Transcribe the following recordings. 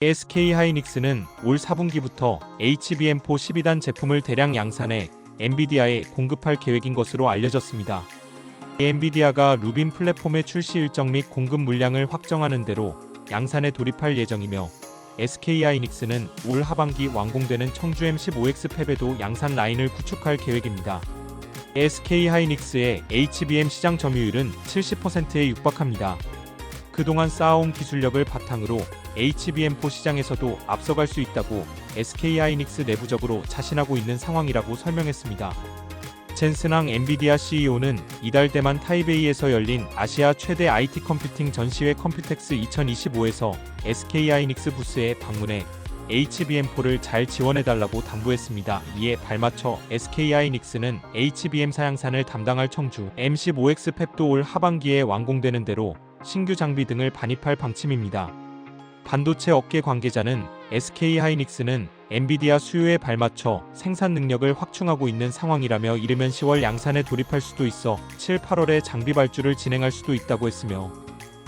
SK 하이닉스는 올 4분기부터 HBM4 12단 제품을 대량 양산해 엔비디아에 공급할 계획인 것으로 알려졌습니다. 엔비디아가 루빈 플랫폼의 출시 일정 및 공급 물량을 확정하는 대로 양산에 돌입할 예정이며 SK 하이닉스는 올 하반기 완공되는 청주 M15X 팹에도 양산 라인을 구축할 계획입니다. SK 하이닉스의 HBM 시장 점유율은 70%에 육박합니다. 그동안 쌓아온 기술력을 바탕으로 HBM4 시장에서도 앞서갈 수 있다고 SK 하이닉스 내부적으로 자신하고 있는 상황이라고 설명했습니다. 젠슨항 엔비디아 CEO는 이달 대만 타이베이에서 열린 아시아 최대 IT 컴퓨팅 전시회 컴퓨텍스 2025에서 SK 하이닉스 부스에 방문해 HBM4를 잘 지원해달라고 당부했습니다. 이에 발맞춰 SK 하이닉스는 HBM 사양산을 담당할 청주 M15X 팹도 올 하반기에 완공되는 대로 신규 장비 등을 반입할 방침입니다. 반도체 업계 관계자는 SK 하이닉스는 엔비디아 수요에 발맞춰 생산 능력을 확충하고 있는 상황이라며 이르면 10월 양산에 돌입할 수도 있어 7, 8월에 장비 발주를 진행할 수도 있다고 했으며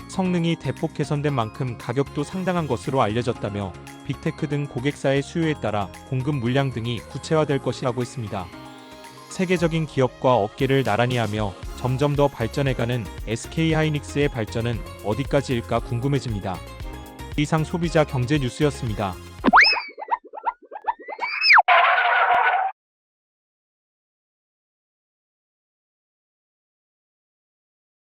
성능이 대폭 개선된 만큼 가격도 상당한 것으로 알려졌다며 빅테크 등 고객사의 수요에 따라 공급 물량 등이 구체화될 것이라고 했습니다. 세계적인 기업과 업계를 나란히 하며 점점 더 발전해가는 SK 하이닉스의 발전은 어디까지일까 궁금해집니다. 이상 소비자 경제 뉴스였습니다.